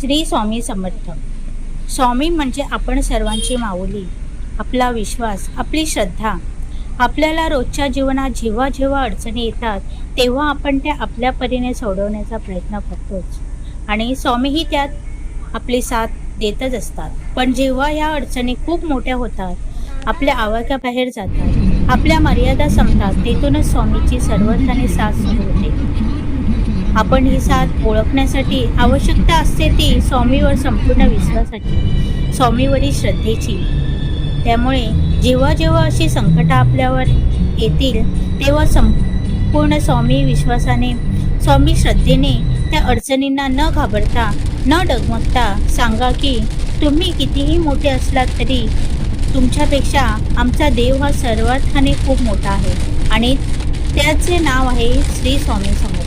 श्री स्वामी समर्थ. स्वामी म्हणजे आपण सर्वांची माऊली आपला विश्वास आपली श्रद्धा. आपल्याला रोजच्या जीवनात जेव्हा जेव्हा अडचणी येतात तेव्हा आपण त्या आपल्या परीने सोडवण्याचा प्रयत्न करतोच. आणि स्वामीही त्यात आपली साथ देतच असतात. पण जेव्हा ह्या अडचणी खूप मोठ्या होतात आपल्या आवाक्याबाहेर जातात आपल्या मर्यादा संपतात तेथूनच स्वामीची सर्वर्थाने साथ सुरू होते. आपण ही साथ ओळखण्यासाठी आवश्यकता असते ती स्वामीवर संपूर्ण विश्वासाची स्वामीवरील श्रद्धेची. त्यामुळे जेव्हा जेव्हा अशी संकटं आपल्यावर येतील तेव्हा संपूर्ण स्वामी विश्वासाने स्वामी श्रद्धेने त्या अडचणींना न घाबरता न डगमगता सांगा की तुम्ही कितीही मोठे असलात तरी तुमच्यापेक्षा आमचा देव हा सर्वार्थाने खूप मोठा आहे आणि त्याचे नाव आहे श्री स्वामी समर्थ.